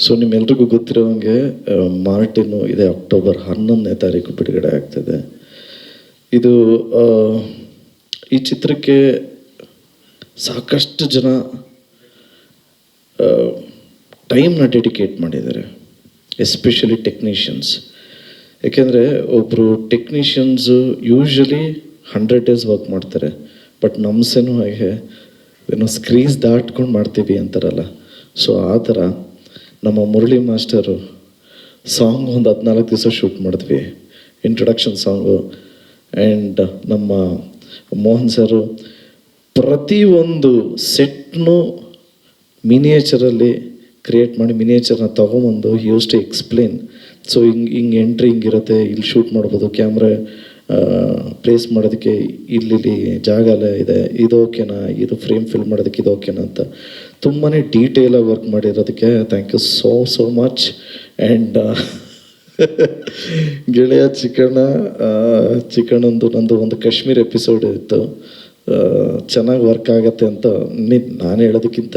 So ನಿಮ್ಮೆಲ್ರಿಗೂ ಗೊತ್ತಿರೋಂಗೆ Martin ಇದೆ October ಹನ್ನೊಂದನೇ ತಾರೀಕು ಬಿಡುಗಡೆ ಆಗ್ತದೆ. ಇದು ಈ ಚಿತ್ರಕ್ಕೆ ಸಾಕಷ್ಟು ಜನ ಟೈಮ್ನ ಡೆಡಿಕೇಟ್ ಮಾಡಿದ್ದಾರೆ, ಎಸ್ಪೆಷಲಿ ಟೆಕ್ನಿಷಿಯನ್ಸ್. ಏಕೆಂದರೆ ಒಬ್ಬರು technicians usually hundred days work ಮಾಡ್ತಾರೆ, ಬಟ್ ನಮ್ಸೇನು ಹಾಗೆ, ಏನೋ ಸ್ಕ್ರೀಸ್ ದಾಟ್ಕೊಂಡು ಮಾಡ್ತೀವಿ ಅಂತಾರಲ್ಲ. ಸೊ ಆ ಥರ ನಮ್ಮ ಮುರಳಿ ಮಾಸ್ಟರು ಸಾಂಗ್ ಒಂದು ಹದಿನಾಲ್ಕು ದಿವಸ ಶೂಟ್ ಮಾಡಿದ್ವಿ. ಇಂಟ್ರೊಡಕ್ಷನ್ ಸಾಂಗು ಆ್ಯಂಡ್ ನಮ್ಮ ಮೋಹನ್ ಸರು ಪ್ರತಿಯೊಂದು ಸೆಟ್ನು ಮಿನಿಯೇಚರಲ್ಲಿ ಕ್ರಿಯೇಟ್ ಮಾಡಿ ಮಿನಿಯೇಚರ್ನ ತೊಗೊಂಬಂದು ಯೂಸ್ ಟು ಎಕ್ಸ್ಪ್ಲೇನ್ ಸೊ ಹಿಂಗೆ ಹಿಂಗೆ ಎಂಟ್ರಿ ಹಿಂಗಿರುತ್ತೆ, ಇಲ್ಲಿ ಶೂಟ್ ಮಾಡ್ಬೋದು ಕ್ಯಾಮ್ರಾ ಪ್ಲೇಸ್ ಮಾಡೋದಕ್ಕೆ ಇಲ್ಲಿ ಜಾಗ ಎಲ್ಲ ಇದೆ. ಇದು ಓಕೆನಾ ಇದು ಫ್ರೇಮ್ ಫಿಲ್ ಮಾಡೋದಕ್ಕೆ ಇದು ಓಕೆನಾ ಅಂತ. ತುಂಬಾ ಡೀಟೇಲಾಗಿ work ಮಾಡಿರೋದಕ್ಕೆ thank you so so much and ಗೆಳೆಯ ಚಿಕಣ ಚಿಕಣಂದು ನಂದು ಒಂದು ಕಾಶ್ಮೀರ್ ಎಪಿಸೋಡ್ ಇತ್ತು. ಚೆನ್ನಾಗಿ ವರ್ಕ್ ಆಗತ್ತೆ ಅಂತ ನಿ ನಾನು ಹೇಳೋದಕ್ಕಿಂತ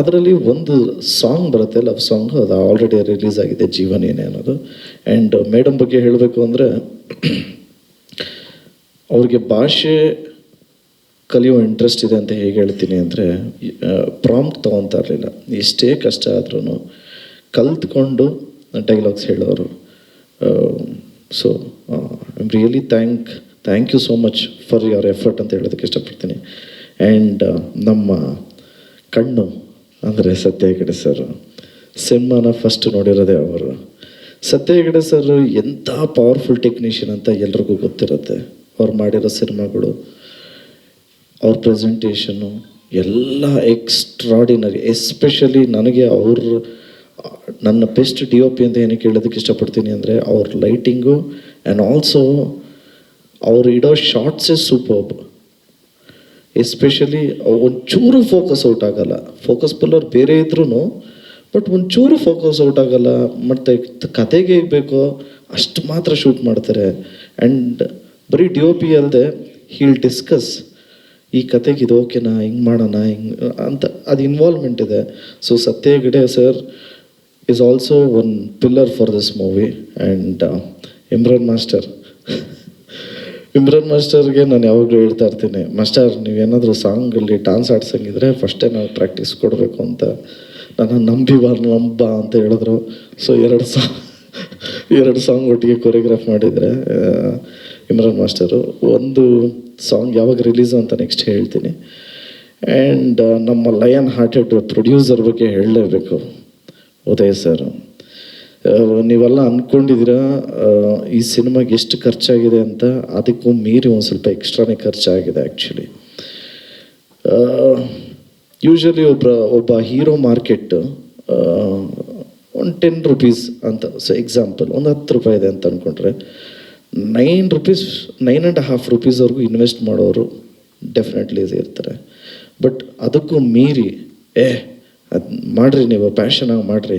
ಅದರಲ್ಲಿ ಒಂದು ಸಾಂಗ್ ಬರುತ್ತೆ ಲವ್ ಸಾಂಗ್ ಅದು ಆಲ್ರೆಡಿ ರಿಲೀಸ್ ಆಗಿದೆ, ಜೀವನೇನೆ ಅನ್ನೋದು. ಆ್ಯಂಡ್ ಮೇಡಮ್ ಬಗ್ಗೆ ಹೇಳಬೇಕು ಅಂದರೆ, ಅವ್ರಿಗೆ ಭಾಷೆ ಕಲಿಯೋ ಇಂಟ್ರೆಸ್ಟ್ ಇದೆ ಅಂತ ಹೇಗೆ ಹೇಳ್ತೀನಿ ಅಂದರೆ ಪ್ರಾಂಪ್ಟ್ ತೊಗೊತಾ ಇರಲಿಲ್ಲ. ಎಷ್ಟೇ ಕಷ್ಟ ಆದ್ರೂ ಕಲ್ತ್ಕೊಂಡು ಡೈಲಾಗ್ಸ್ ಹೇಳೋರು. So I really thank thank you so much for your effort ಅಂತ ಹೇಳೋದಕ್ಕೆ ಇಷ್ಟಪಡ್ತೀನಿ. ಆ್ಯಂಡ್ ನಮ್ಮ ಕಣ್ಣು ಅಂದರೆ ಸತ್ಯ ಹೆಗಡೆ ಸರ್ ಸಿನಿಮಾನ ಫಸ್ಟ್ ನೋಡಿರೋದೇ ಅವರು. ಸತ್ಯ ಹೆಗಡೆ ಸರ್ ಎಂಥ ಪವರ್ಫುಲ್ ಟೆಕ್ನಿಷಿಯನ್ ಅಂತ ಎಲ್ರಿಗೂ ಗೊತ್ತಿರುತ್ತೆ. ಅವ್ರು ಮಾಡಿರೋ ಸಿನಿಮಾಗಳು, ಅವ್ರ ಪ್ರೆಸೆಂಟೇಷನು ಎಲ್ಲ ಎಕ್ಸ್ಟ್ರಾಡಿನರಿ ಎಸ್ಪೆಷಲಿ ನನಗೆ ಅವ್ರ, ನನ್ನ ಬೆಸ್ಟ್ ಡಿ ಒ ಪಿ ಅಂತ ಏನಕ್ಕೆ ಹೇಳೋದಕ್ಕೆ ಇಷ್ಟಪಡ್ತೀನಿ ಅಂದರೆ ಅವ್ರ ಲೈಟಿಂಗು ಆ್ಯಂಡ್ ಆಲ್ಸೋ ಅವ್ರು ಇಡೋ ಶಾರ್ಟ್ಸೇ ಸೂಪರ್ಬ್ ಎಸ್ಪೆಷಲಿ ಒಂಚೂರು ಫೋಕಸ್ ಔಟ್ ಆಗಲ್ಲ. ಫೋಕಸ್ ಪುಲ್ಲರ್ ಬೇರೆ ಇದ್ರೂ ಬಟ್ ಒಂಚೂರು ಫೋಕಸ್ ಔಟ್ ಆಗಲ್ಲ. ಮತ್ತು ಕತೆಗೆ ಬೇಕೋ, ಅಷ್ಟು ಮಾತ್ರ ಶೂಟ್ ಮಾಡ್ತಾರೆ. ಆ್ಯಂಡ್ ಬರೀ ಡಿ ಒ ಪಿ ಅಲ್ಲದೆ ಹೀಲ್ ಡಿಸ್ಕಸ್ ಈ ಕತೆಗೆ ಇದು ಓಕೆನಾ ಹಿಂಗೆ ಮಾಡೋಣ, ಹಿಂಗೆ, ಅಂತ, ಅದು ಇನ್ವಾಲ್ವ್ಮೆಂಟ್ ಇದೆ. So Satya Hegde sir is also one pillar for this movie and Imran master Imran ಮಾಸ್ಟರ್ಗೆ ನಾನು ಯಾವಾಗಲೂ ಹೇಳ್ತಾ ಇರ್ತೀನಿ, ಮಾಸ್ಟರ್, ನೀವೇನಾದರೂ ಸಾಂಗಲ್ಲಿ ಡಾನ್ಸ್ ಆಡ್ಸಂಗಿದ್ರೆ ಫಸ್ಟೇ ನಾವು ಪ್ರಾಕ್ಟೀಸ್ ಕೊಡಬೇಕು ಅಂತ ನಾನು ನಂಬಿ ಬಾ, ನಂಬ ಅಂತ ಹೇಳಿದ್ರು. ಸೊ ಎರಡು ಸಾಂಗ್ ಎರಡು ಸಾಂಗ್ ಒಟ್ಟಿಗೆ ಕೊರಿಯೋಗ್ರಾಫ್ ಮಾಡಿದರೆ ಇಮ್ರಾನ್ ಮಾಸ್ಟರು ಒಂದು ಸಾಂಗ್ ಯಾವಾಗ ರಿಲೀಸ್ ಅಂತ ನೆಕ್ಸ್ಟ್ ಹೇಳ್ತೀನಿ. ಆ್ಯಂಡ್ ನಮ್ಮ ಲಯನ್ ಹಾರ್ಟೆಡ್ ಪ್ರೊಡ್ಯೂಸರ್ ಬಗ್ಗೆ ಹೇಳಲೇಬೇಕು. ಉದಯ್ ಸರ್ ನೀವೆಲ್ಲ ಅಂದ್ಕೊಂಡಿದ್ದೀರಾ ಈ ಸಿನಿಮಾಗೆ ಎಷ್ಟು ಖರ್ಚಾಗಿದೆ ಅಂತ? ಅದಕ್ಕೂ ಮೀರಿ ಒಂದು ಸ್ವಲ್ಪ ಎಕ್ಸ್ಟ್ರಾನೇ ಖರ್ಚಾಗಿದೆ ಆ್ಯಕ್ಚುಲಿ ಯೂಶ್ವಲಿ ಒಬ್ಬ ಒಬ್ಬ ಹೀರೋ ಮಾರ್ಕೆಟ್ ಒಂದು ಟೆನ್ ರುಪೀಸ್ ಅಂತ ಸೊ ಎಕ್ಸಾಂಪಲ್ ಒಂದು ಹತ್ತು ರೂಪಾಯಿ ಇದೆ ಅಂತ ಅಂದ್ಕೊಂಡ್ರೆ nine rupees nine and half ರುಪೀಸ್ವರೆಗೂ invest ಮಾಡೋರು ಡೆಫಿನೆಟ್ಲಿ ಇರ್ತಾರೆ. ಬಟ್ ಅದಕ್ಕೂ ಮೀರಿ, ಏ, ಅದು ಮಾಡಿರಿ ನೀವು ಪ್ಯಾಷನಾಗಿ ಮಾಡಿರಿ.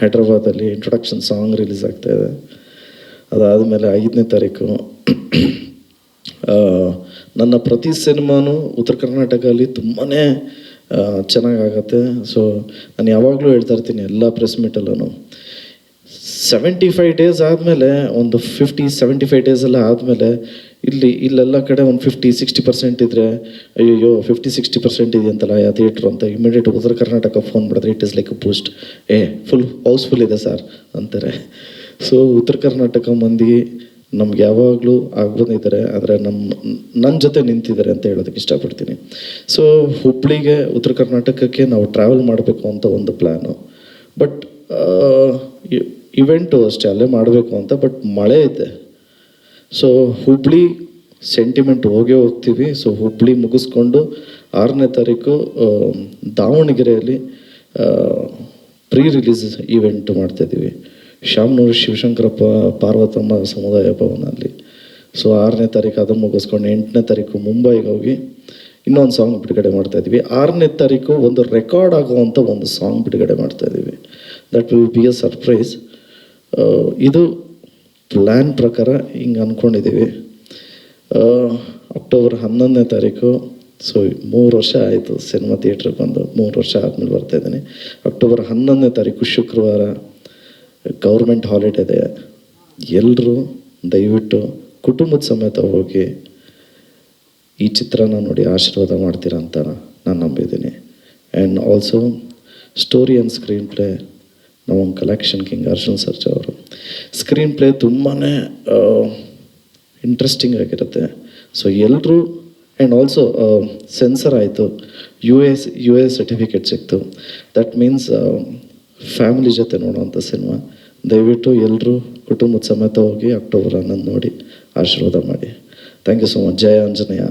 ಹೈದ್ರಾಬಾದಲ್ಲಿ ಇಂಟ್ರೊಡಕ್ಷನ್ ಸಾಂಗ್ ರಿಲೀಸ್ ಆಗ್ತಾ ಇದೆ. ಅದಾದಮೇಲೆ ಐದನೇ ತಾರೀಕು. ನನ್ನ ಪ್ರತಿ ಸಿನಿಮಾನು ಉತ್ತರ ಕರ್ನಾಟಕದಲ್ಲಿ ತುಂಬಾ ಚೆನ್ನಾಗಾಗತ್ತೆ. ಸೊ ನಾನು ಯಾವಾಗಲೂ ಹೇಳ್ತಾ ಇರ್ತೀನಿ ಎಲ್ಲ ಪ್ರೆಸ್ ಮೀಟಲ್ಲೂ ಸೆವೆಂಟಿ ಫೈವ್ ಡೇಸ್ ಆದಮೇಲೆ, ಒಂದು ಫಿಫ್ಟಿ ಸೆವೆಂಟಿ ಫೈವ್ ಡೇಸ್ ಎಲ್ಲ ಆದಮೇಲೆ ಇಲ್ಲಿ, ಇಲ್ಲೆಲ್ಲ ಕಡೆ ಒಂದು ಫಿಫ್ಟಿ ಸಿಕ್ಸ್ಟಿ ಪರ್ಸೆಂಟ್ ಇದ್ದರೆ ಅಯ್ಯೋ ಫಿಫ್ಟಿ ಸಿಕ್ಸ್ಟಿ ಪರ್ಸೆಂಟ್ ಇದೆಯಂತಲ್ಲ ಯಾವ ಥಿಯೇಟ್ರ್ ಅಂತ. ಇಮಿಡಿಯೇಟ್ ಉತ್ತರ ಕರ್ನಾಟಕ ಫೋನ್ ಮಾಡಿದ್ರೆ it is like a boost uh full housefull ಇದೆ ಸರ್ ಅಂತಾರೆ. ಸೊ ಉತ್ತರ ಕರ್ನಾಟಕ ಮಂದಿ ನಮ್ಗೆ ಯಾವಾಗಲೂ ಆಗ್ಬಂದಿದ್ದಾರೆ ಆದರೆ ನಮ್ಮ ನನ್ನ ಜೊತೆ ನಿಂತಿದ್ದಾರೆ ಅಂತ ಹೇಳೋದಕ್ಕೆ ಇಷ್ಟಪಡ್ತೀನಿ. ಸೊ ಹುಬ್ಳಿಗೆ, ಉತ್ತರ ಕರ್ನಾಟಕಕ್ಕೆ ನಾವು ಟ್ರಾವೆಲ್ ಮಾಡಬೇಕು ಅಂತ ಒಂದು ಪ್ಲ್ಯಾನು ಬಟ್ ಇವೆಂಟು ಅಷ್ಟೇ, ಅಲ್ಲೇ ಮಾಡಬೇಕು ಅಂತ ಬಟ್ ಮಳೆ ಇದೆ ಸೊ ಹುಬ್ಳಿ ಸೆಂಟಿಮೆಂಟ್ ಹೋಗೇ ಹೋಗ್ತೀವಿ. ಸೊ ಹುಬ್ಳಿ ಮುಗಿಸ್ಕೊಂಡು ಆರನೇ ತಾರೀಕು ದಾವಣಗೆರೆಯಲ್ಲಿ ಪ್ರೀ ರಿಲೀಸ್ ಈವೆಂಟ್ ಮಾಡ್ತಾಯಿದ್ದೀವಿ ಶಾಮನೂರು ಶಿವಶಂಕರಪ್ಪ ಪಾರ್ವತಮ್ಮ ಸಮುದಾಯ ಭವನಲ್ಲಿ. ಸೊ ಆರನೇ ತಾರೀಕು ಅದನ್ನು ಮುಗಿಸ್ಕೊಂಡು ಎಂಟನೇ ತಾರೀಕು ಮುಂಬೈಗೆ ಹೋಗಿ ಇನ್ನೊಂದು ಸಾಂಗ್ ಬಿಡುಗಡೆ ಮಾಡ್ತಾಯಿದ್ವಿ ಆರನೇ ತಾರೀಕು ಒಂದು ರೆಕಾರ್ಡ್ ಆಗುವಂಥ ಒಂದು ಸಾಂಗ್ ಬಿಡುಗಡೆ ಮಾಡ್ತಾಯಿದ್ದೀವಿ that will be a surprise ಇದು ಪ್ಲ್ಯಾನ್ ಪ್ರಕಾರ ಹಿಂಗೆ ಅಂದ್ಕೊಂಡಿದ್ದೀವಿ ಅಕ್ಟೋಬರ್ ಹನ್ನೊಂದನೇ ತಾರೀಕು ಸೊ ಮೂರು ವರ್ಷ ಆಯಿತು ಸಿನಿಮಾ ಥಿಯೇಟ್ರಿಗೆ ಬಂದು, ಮೂರು ವರ್ಷ ಆದಮೇಲೆ ಬರ್ತಾ ಇದ್ದೀನಿ. ಅಕ್ಟೋಬರ್ ಹನ್ನೊಂದನೇ ತಾರೀಕು ಶುಕ್ರವಾರ ಗೌರ್ಮೆಂಟ್ ಹಾಲಿಡೇ ಇದೆ. ಎಲ್ಲರೂ ದಯವಿಟ್ಟು ಕುಟುಂಬದ ಸಮೇತ ಹೋಗಿ ಈ ಚಿತ್ರನ ನೋಡಿ ಆಶೀರ್ವಾದ ಮಾಡ್ತೀರಾ ಅಂತ ನಾನು ನಂಬಿದ್ದೀನಿ. And also story and screen play ನಮ್ಮ ಕಲೆಕ್ಷನ್ ಕಿಂಗ್ ಅರ್ಜುನ್ ಸರ್ಜಾ ಅವರು. ಸ್ಕ್ರೀನ್ ಪ್ಲೇ ತುಂಬಾ ಇಂಟ್ರೆಸ್ಟಿಂಗ್ ಆಗಿರುತ್ತೆ. ಸೊ ಎಲ್ಲರೂ ಆ್ಯಂಡ್ ಆಲ್ಸೋ ಸೆನ್ಸರ್ ಆಯಿತು. U S U S certificate ಸಿಕ್ತು. ದಟ್ ಮೀನ್ಸ್ ಫ್ಯಾಮಿಲಿ ಜೊತೆ ನೋಡುವಂಥ ಸಿನಿಮಾ ದಯವಿಟ್ಟು ಎಲ್ಲರೂ ಕುಟುಂಬದ ಸಮೇತ ಹೋಗಿ ಅಕ್ಟೋಬರ್ ಹನ್ನೊಂದು ನೋಡಿ ಆಶೀರ್ವಾದ ಮಾಡಿ. ಥ್ಯಾಂಕ್ ಯು ಸೊ ಮಚ್ ಜಯ ಆಂಜನೇಯ.